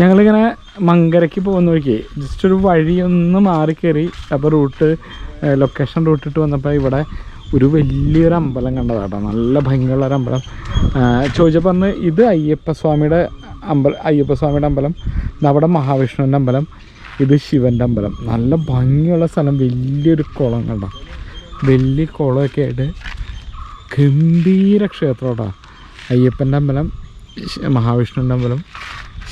ഞങ്ങളിങ്ങനെ മങ്കരയ്ക്ക് പോകുന്ന വഴിക്ക് ജസ്റ്റ് ഒരു വഴി ഒന്ന് മാറി കയറി അപ്പോൾ റൂട്ട് ലൊക്കേഷൻ റൂട്ട് ഇട്ട് വന്നപ്പോൾ ഇവിടെ ഒരു വലിയൊരു അമ്പലം കണ്ടതാട്ടോ. നല്ല ഭംഗിയുള്ള ഒരു അമ്പലം. ചോദിച്ചപ്പോൾ അന്ന് ഇത് അയ്യപ്പസ്വാമിയുടെ അമ്പലം അയ്യപ്പസ്വാമിയുടെ അമ്പലം അവിടെ മഹാവിഷ്ണുവിന്റെ അമ്പലം ഇത് ശിവന്റെ അമ്പലം. നല്ല ഭംഗിയുള്ള സ്ഥലം വലിയൊരു കുളം കണ്ടോ. വലിയ കുളമൊക്കെ ആയിട്ട് ഗംഭീര ക്ഷേത്രം കേട്ടോ അയ്യപ്പന്റെ അമ്പലം മഹാവിഷ്ണുവിന്റെ അമ്പലം.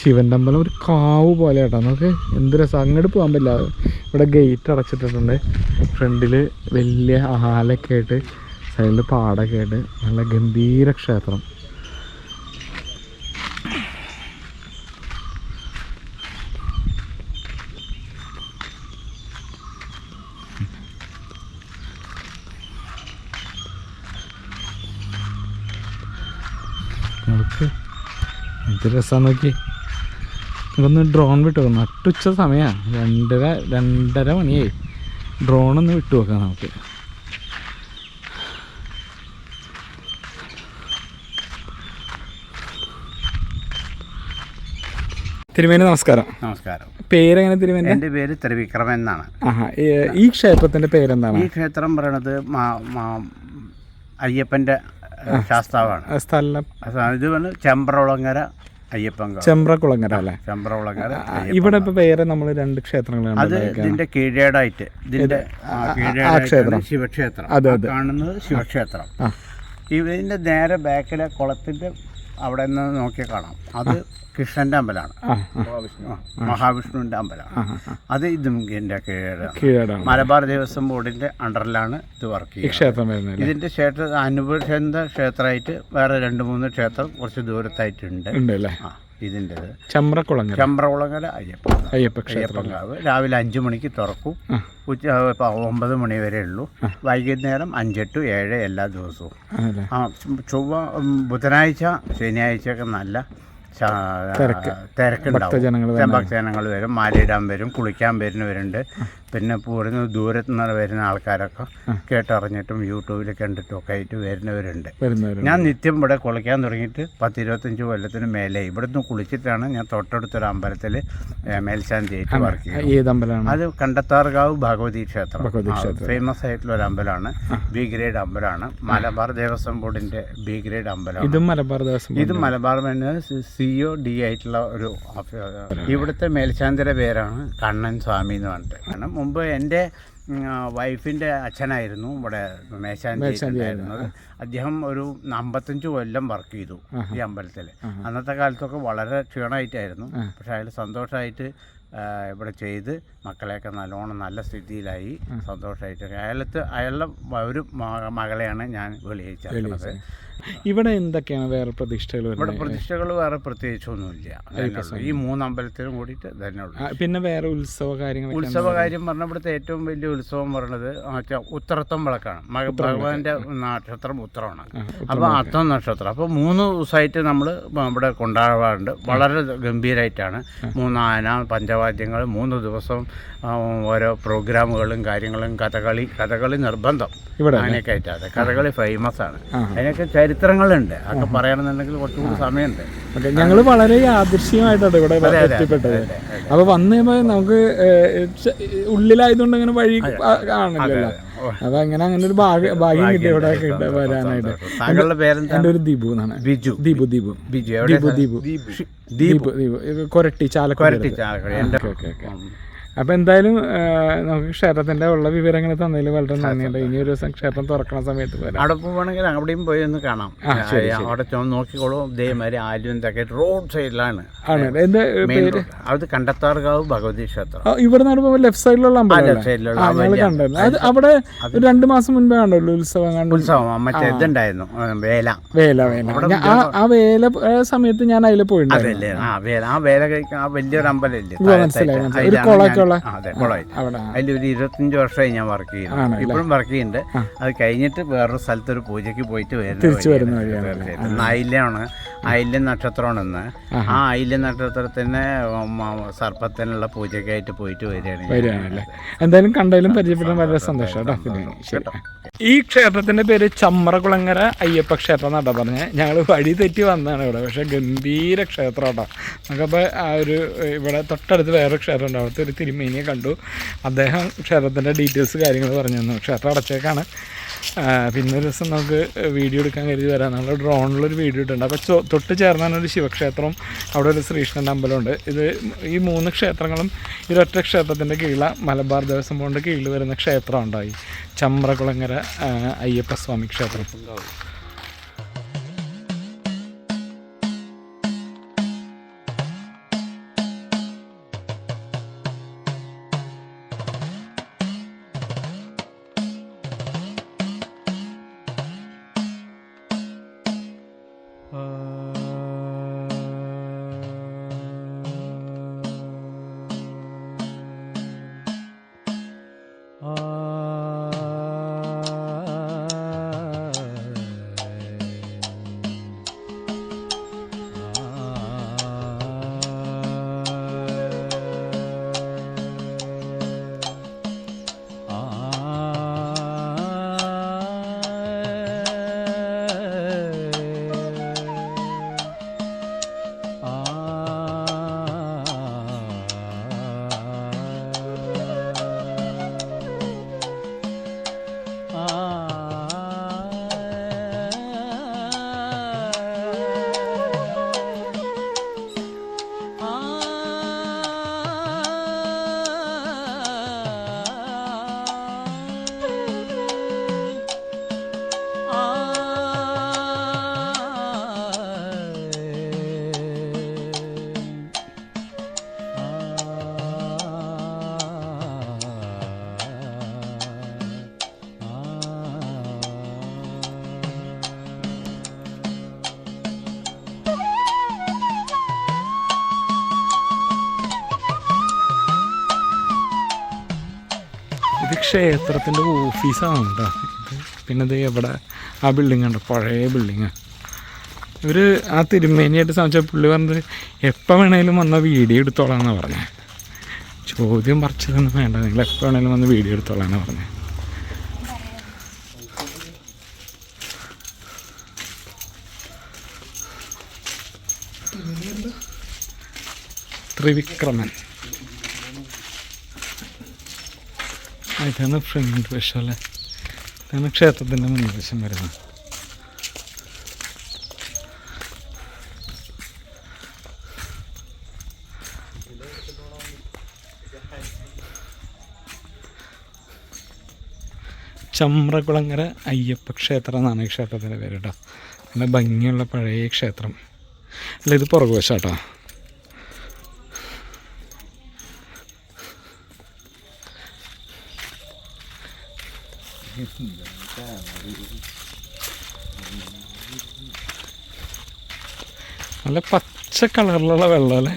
ശിവന്റെ അമ്പലം ഒരു കാവ് പോലെ കേട്ടോ. നമുക്ക് എന്ത് രസം അങ്ങോട്ട് പോകാൻ പറ്റില്ല. ഇവിടെ ഗേറ്റ് അടച്ചിട്ടിട്ടുണ്ട്. ഫ്രണ്ടിൽ വലിയ ആലൊക്കെ ആയിട്ട് സൈഡിൽ പാടൊക്കെ ആയിട്ട് നല്ല ഗംഭീര ക്ഷേത്രം. നമുക്ക് എന്ത് നോക്കി നമുക്കൊന്ന് ഡ്രോൺ വിട്ടു നോക്കാം നട്ടുച്ച സമയമാണ് രണ്ടര രണ്ടര മണിയായി. ഡ്രോൺ ഒന്ന് വിട്ടു നോക്കാം നമുക്ക്. തിരുമേനി നമസ്കാരം. നമസ്കാരം. പേരെങ്ങനെ തിരുമേനി? എന്റെ പേര് ത്രിവിക്രമൻ എന്നാണ്. ഈ- ക്ഷേത്രത്തിന്റെ ക്ഷേത്രത്തിന്റെ പേരെന്താണ്? ഈ ക്ഷേത്രം പറയണത് അയ്യപ്പന്റെ ശാസ്താവാണ്. സ്ഥലം. ഇത് വന്ന് ചെമ്പ്രകുളങ്ങര അയ്യപ്പൻ കാവ്. ചെമ്പ്രക്കുളങ്ങര അല്ലേ ചെമ്പ്രകുളങ്ങര ഇവിടെ ഇപ്പൊ വേറെ നമ്മൾ രണ്ട് ക്ഷേത്രങ്ങളാണ് അത് കീഴേടായിട്ട് കീഴേടായിട്ടാണ് ക്ഷേത്രം. ശിവക്ഷേത്രം. കാണുന്നത് ശിവക്ഷേത്രം ഇതിന്റെ ഇതിന്റെ നേരെ ബാക്കിലെ കുളത്തിന്റെ അവിടെ നിന്ന് നോക്കിയാൽ കാണാം. അത് കൃഷ്ണന്റെ അമ്പലമാണ്. മഹാവിഷ്ണുവിന്റെ അമ്പലമാണ് അത് ഇതും ഇതിന്റെ കീഴേടാണ് മലബാർ ദേവസ്വം ബോർഡിന്റെ അണ്ടറിലാണ് ഇത് വർക്ക് ചെയ്യുന്നത്. ക്ഷേത്രം വരുന്നത് ഇതിന്റെ ക്ഷേത്ര അനുഭവ ക്ഷേത്രമായിട്ട് വേറെ രണ്ട് മൂന്ന് ക്ഷേത്രം കുറച്ച് ദൂരത്തായിട്ടുണ്ട്. ഉണ്ട് അല്ലേ? ആ. ഇതിന്റെത്. ചമ്രക്കുളങ്ങര ചമ്രകുളങ്ങര അയ്യപ്പ അയ്യപ്പ അയ്യപ്പങ്കാവ് രാവിലെ അഞ്ച് മണിക്ക് തുറക്കും. ഉച്ച ഒമ്പത് മണി വരെ ഉള്ളൂ. വൈകുന്നേരം അഞ്ച് ടു ഏഴ് എല്ലാ ദിവസവും. ആ ചൊവ്വ ബുധനാഴ്ച ശനിയാഴ്ച ഒക്കെ നല്ല തിരക്ക്. തിരക്കുണ്ടാവും. ഭക്തജനങ്ങൾ വരും. മാലയിടാൻ വരും കുളിക്കാൻ വരുന്നവരുണ്ട്. പിന്നെ പൂർണ ദൂരത്തു നിന്ന് വരുന്ന ആൾക്കാരൊക്കെ കേട്ടറിഞ്ഞിട്ടും യൂട്യൂബിൽ കണ്ടിട്ടും ഒക്കെ ആയിട്ട് വരുന്നവരുണ്ട്. ഞാൻ നിത്യം ഇവിടെ കുളിക്കാൻ തുടങ്ങിയിട്ട് പത്ത് ഇരുപത്തഞ്ച് കൊല്ലത്തിന് മേലെ ഇവിടുന്ന് കുളിച്ചിട്ടാണ് ഞാൻ തൊട്ടടുത്തൊരു അമ്പലത്തിൽ മേൽശാന്തിയായിട്ട് വർക്ക് ചെയ്യുന്നത്. അത് കണ്ടത്താർകാവ് ഭഗവതി ക്ഷേത്രം. ഫേമസ് ആയിട്ടുള്ള ഒരു അമ്പലമാണ്. ബി ഗ്രേഡ് അമ്പലമാണ്. മലബാർ ദേവസ്വം ബോർഡിന്റെ ബി ഗ്രേഡ് അമ്പലമാണ്. ഇതും മലബാർ ദേവസ്വം ഇത് മലബാർ സി ഒ ഡി ആയിട്ടുള്ള ഒരു ഇവിടുത്തെ മേൽശാന്തിയുടെ പേരാണ് കണ്ണൻ സ്വാമി എന്ന് പറഞ്ഞിട്ട്. കാരണം മുമ്പ് എന്റെ വൈഫിന്റെ അച്ഛനായിരുന്നു. ഇവിടെ മേശാന്തി ആയിരുന്നത് അദ്ദേഹം ഒരു അമ്പത്തഞ്ച് കൊല്ലം വർക്ക് ചെയ്തു ഈ അമ്പലത്തിൽ അന്നത്തെ കാലത്തൊക്കെ വളരെ ക്ഷീണമായിട്ടായിരുന്നു. പക്ഷെ അയാൾ സന്തോഷമായിട്ട് ഇവിടെ ചെയ്ത് മക്കളെയൊക്കെ നല്ലോണം നല്ല സ്ഥിതിയിലായി. സന്തോഷമായിട്ട് അയാളത്ത് അയാളുടെ ഒരു മകളെയാണ് ഞാൻ വെളിയിച്ചത് ഇവിടെ എന്തൊക്കെയാണ് വേറെ പ്രതിഷ്ഠകൾ ഇവിടെ പ്രതിഷ്ഠകൾ വേറെ പ്രത്യേകിച്ചൊന്നുമില്ല. ഈ മൂന്ന് അമ്പലത്തിലും കൂടിയിട്ട് തന്നെ ഉള്ളു. പിന്നെ വേറെ ഉത്സവ കാര്യങ്ങൾ ഉത്സവ കാര്യം പറഞ്ഞ ഇവിടുത്തെ ഏറ്റവും വലിയ ഉത്സവം പറയണത് ഉത്തരത്തം വിളക്കാണ്. ഭഗവാന്റെ നക്ഷത്രം ഉത്തരമാണ് അപ്പോൾ അത്തം നക്ഷത്രം. അപ്പോൾ മൂന്ന് ദിവസമായിട്ട് നമ്മൾ ഇവിടെ കൊണ്ടാടാറുണ്ട് വളരെ ഗംഭീരമായിട്ടാണ് മൂന്നാന പഞ്ചവാദ്യങ്ങൾ മൂന്ന് ദിവസം ഓരോ പ്രോഗ്രാമുകളും കാര്യങ്ങളും കഥകളി കഥകളി നിർബന്ധം. ഇവിടെ അങ്ങനെയൊക്കെ ആയിട്ടാണ് കഥകളി ഫേമസ് ആണ്. അതിനൊക്കെ ചരിത്രങ്ങളുണ്ട്. അതൊക്കെ പറയണമെന്നുണ്ടെങ്കിൽ കുറച്ചുകൂടി സമയമുണ്ട്. ഞങ്ങൾ വളരെ യാദൃശ്യമായിട്ടാണ് ഇവിടെ എത്തിപ്പെട്ടത്. അപ്പൊ വന്നു കഴിയുമ്പോൾ നമുക്ക് ഉള്ളിലായതുകൊണ്ട് അങ്ങനെ വഴി കാണില്ലല്ലോ അപ്പൊ അങ്ങനെ അങ്ങനെ ഒരു ഭാഗ്യ കിട്ടി ഇവിടെ വരാനായിട്ട്. എന്റെ ഒരു ദീപു എന്നാണ്. ബിജു. ദീപു ദീപു. ബിജു ദീപു ദീപു. ദീപു. ദീപു കൊരട്ടി ചാലക്കുടി ഓക്കെ ഓക്കെ അപ്പൊ എന്തായാലും നമുക്ക് ക്ഷേത്രത്തിന്റെ ഉള്ള വിവരങ്ങൾ തന്നതിൽ വളരെ നന്ദിയുണ്ട്. ഇനി ഒരു ദിവസം ക്ഷേത്രം തുറക്കണ സമയത്ത് വരാം. അവിടെ പോവുകയാണെങ്കിൽ അവിടെയും പോയി ഒന്ന് കാണാം. അവിടെ നോക്കിക്കോളൂ. ഇതേമാതിരി ആലും ഇതൊക്കെ റോഡ് സൈഡിലാണ്. ആണ്. പേര്? അത് കണ്ടത്താർകാവ് ഭഗവതി ക്ഷേത്രം. ഇവിടെ നിന്ന് പോകുമ്പോൾ ലെഫ്റ്റ് സൈഡിലുള്ള അമ്പലം ലെഫ്റ്റ് സൈഡിലുള്ള കണ്ടായിരുന്നു അത് അവിടെ ഒരു രണ്ട് മാസം മുൻപേ കണ്ടല്ലോ ഉത്സവം കണ്ടു. ഉത്സവം മറ്റേ ഇതുണ്ടായിരുന്നു. വേല. വേല വേല. ആ വേല സമയത്ത് ഞാൻ അതിൽ പോയിട്ടുണ്ടായിരുന്നു അതല്ലേ? ആ വേല. ആ വേല കഴിക്കാൻ വലിയൊരു അമ്പലം ഇല്ലേ? മനസ്സിലായി, മനസ്സിലായി. ഒരു കുളമൊക്കെ അതെ ഇരുപത്തിയഞ്ച് അവിടെ. അതിലൊരു ഇരുപത്തഞ്ച് വർഷമായി ഞാൻ വർക്ക് ചെയ്യുന്നു. ഇപ്പോഴും വർക്ക് ചെയ്യുന്നുണ്ട്. അത് കഴിഞ്ഞിട്ട് വേറൊരു സ്ഥലത്തൊരു പൂജയ്ക്ക് പോയിട്ട് വരുന്നു നായില്ലാണ്. തീർച്ചയായിട്ടും. നായിലാണ് ഐല്യ നക്ഷത്രമാണെന്ന്. ആ ഐല്യ നക്ഷത്രത്തിന് സർപ്പത്തിനുള്ള പൂജയ്ക്കായിട്ട് പോയിട്ട് വരികയാണ് വരികയാണല്ലേ എന്തായാലും കണ്ടതിലും പരിചയപ്പെടാൻ വളരെ സന്തോഷം കേട്ടോ. പിന്നെ ഈ ക്ഷേത്രത്തിന്റെ പേര് ചമ്രകുളങ്ങര അയ്യപ്പ ക്ഷേത്രം എന്നാട്ടോ പറഞ്ഞത് ഞങ്ങൾ വഴി തെറ്റി വന്നതാണ് ഇവിടെ. പക്ഷെ ഗംഭീര ക്ഷേത്രം കേട്ടോ. നമുക്കപ്പോൾ ആ ഒരു ഇവിടെ തൊട്ടടുത്ത് വേറെ ക്ഷേത്രം ഉണ്ട്. അവിടുത്തെ ഒരു തിരുമേനിയെ കണ്ടു. അദ്ദേഹം ക്ഷേത്രത്തിന്റെ ഡീറ്റെയിൽസ് കാര്യങ്ങൾ പറഞ്ഞു തന്നു. ക്ഷേത്രം അടച്ചേക്കാണ്. പിന്നെ ഒരു ദിവസം നമുക്ക് വീഡിയോ എടുക്കാൻ കരുതി വരാം. നമ്മൾ ഡ്രോണിലൊരു വീഡിയോ ഇട്ടുണ്ട് അപ്പോൾ തൊട്ട് ചേർന്നാണ് ഒരു ശിവക്ഷേത്രവും അവിടെ ഒരു ശ്രീകൃഷ്ണന്റെ അമ്പലമുണ്ട്. ഇത് ഈ മൂന്ന് ക്ഷേത്രങ്ങളും ഇതൊറ്റ ക്ഷേത്രത്തിന്റെ കീഴിലെ മലബാർ ദേവസ്വം ബോർഡിന്റെ കീഴിൽ വരുന്ന ക്ഷേത്രം ഉണ്ടായി ചമ്രകുളങ്ങര അയ്യപ്പസ്വാമി ക്ഷേത്രം. ക്ഷേത്രത്തിന്റെ ഓഫീസാണ് കേട്ടോ. പിന്നെ ഇത് എവിടെ ആ ബിൽഡിംഗ് ഉണ്ട് പഴയ ബിൽഡിങ് ഇവർ ആ തിരുമേനിയായിട്ട് സംബന്ധിച്ച പുള്ളി പറഞ്ഞത് എപ്പോൾ വേണേലും വന്ന വീഡിയോ എടുത്തോളാം എന്നാണ് പറഞ്ഞത് ചോദ്യം പറിച്ചതൊന്നും വേണ്ട. നിങ്ങൾ എപ്പോൾ വേണേലും വന്ന് വീഡിയോ എടുത്തോളാം എന്നാണ് പറഞ്ഞത് ത്രിവിക്രമൻ. ഇതാണ് ഫ്രണ്ട് വശം അല്ലേ ഇതാണ് ക്ഷേത്രത്തിന്റെ മുൻവശം വരുന്നത് ചമ്രകുളങ്ങര അയ്യപ്പ ക്ഷേത്രം എന്നാണ് ഈ ക്ഷേത്രത്തിന്റെ പേര് കേട്ടോ. നല്ല ഭംഗിയുള്ള പഴയ ക്ഷേത്രം. അല്ല ഇത് പുറകുവശം നല്ല പച്ച കളറിലുള്ള വെള്ളം അല്ലേ?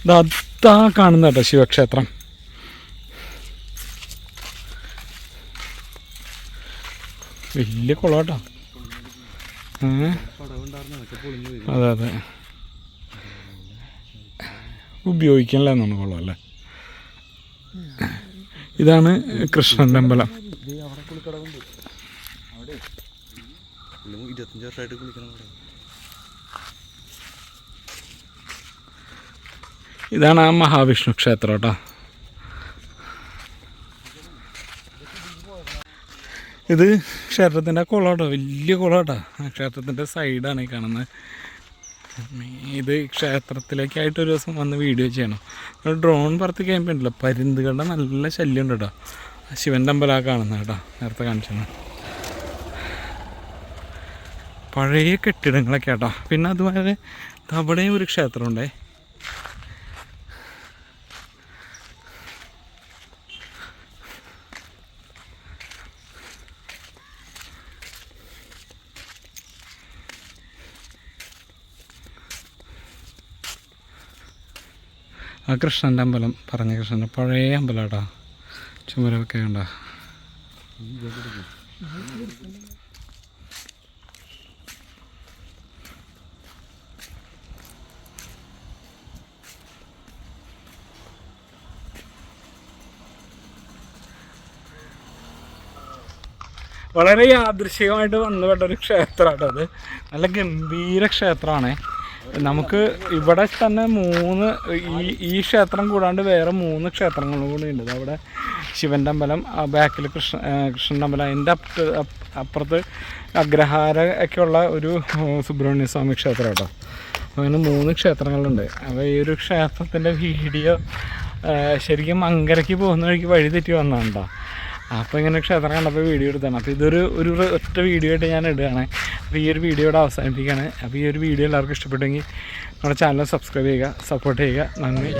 ഇതാ കാണുന്ന കേട്ടോ ശിവക്ഷേത്രം. വലിയ കുളം കേട്ടോ? അതെ അതെ. ഉപയോഗിക്കണില്ല എന്നാണ് കൊള്ളം അല്ലേ? ഇതാണ് കൃഷ്ണന്റെ അമ്പലം ഇതാണ് ആ മഹാവിഷ്ണു ക്ഷേത്രം കേട്ടോ. ഇത് ക്ഷേത്രത്തിന്റെ കുളം കേട്ടോ വലിയ കുളം കേട്ടോ. ആ ക്ഷേത്രത്തിന്റെ സൈഡാണ് ഈ കാണുന്നത്. ഇത് ക്ഷേത്രത്തിലേക്കായിട്ട് ഒരു ദിവസം വന്ന് വീഡിയോ ചെയ്യണം. ഡ്രോൺ പറത്തി കഴിയുമ്പോണ്ടല്ലോ പരുന്തുകളുടെ നല്ല ശല്യം ഉണ്ട് കേട്ടോ ശിവന്റെ അമ്പലം കാണുന്നത് കേട്ടോ. നേരത്തെ കാണിച്ചത്. പഴയ കെട്ടിടങ്ങളൊക്കെ കേട്ടോ പിന്നെ അതുപോലെ അവിടെയും ഒരു ക്ഷേത്രമുണ്ടേ. ആ കൃഷ്ണന്റെ അമ്പലം. പറഞ്ഞ കൃഷ്ണന്റെ പഴയ അമ്പലം കേട്ടോ ചുമരൊക്കെ ഉണ്ടോ വളരെ യാദൃശികമായിട്ട് വന്നുപെട്ട ഒരു ക്ഷേത്രമാട്ടോ അത് നല്ല ഗംഭീര ക്ഷേത്രമാണ്. നമുക്ക് ഇവിടെ തന്നെ മൂന്ന് ഈ ഈ ക്ഷേത്രം കൂടാണ്ട് വേറെ മൂന്ന് ക്ഷേത്രങ്ങളും കൂടി ഉണ്ട്. അവിടെ ശിവന്റെ അമ്പലം ബാക്കിൽ കൃഷ്ണ കൃഷ്ണന്റെ അമ്പലം. അതിന്റെ അപ്പുറത്ത് അപ്പ് അപ്പുറത്ത് അഗ്രഹാര ഒക്കെ ഉള്ള ഒരു സുബ്രഹ്മണ്യ സ്വാമി ക്ഷേത്രം കേട്ടോ. അങ്ങനെ മൂന്ന് ക്ഷേത്രങ്ങളുണ്ട്. അപ്പോൾ ഈ ഒരു ക്ഷേത്രത്തിന്റെ വീഡിയോ ശരിക്കും അങ്കരയ്ക്ക് പോകുന്ന വഴിക്ക് വഴി തെറ്റി വന്നതാണ്ടോ അപ്പോൾ ഇങ്ങനെ ക്ഷേത്രം കണ്ടപ്പോൾ വീഡിയോ എടുത്താണ് അപ്പോൾ ഇതൊരു ഒരു ഒറ്റ വീഡിയോ ആയിട്ട് ഞാൻ ഇടുകയാണ്. അപ്പോൾ ഈ ഒരു വീഡിയോ ഇവിടെ അവസാനിപ്പിക്കുകയാണ്. അപ്പോൾ ഈ ഒരു വീഡിയോ എല്ലാവർക്കും ഇഷ്ടപ്പെട്ടെങ്കിൽ നമ്മുടെ ചാനൽ സബ്സ്ക്രൈബ് ചെയ്യുക സപ്പോർട്ട് ചെയ്യുക. നന്ദി.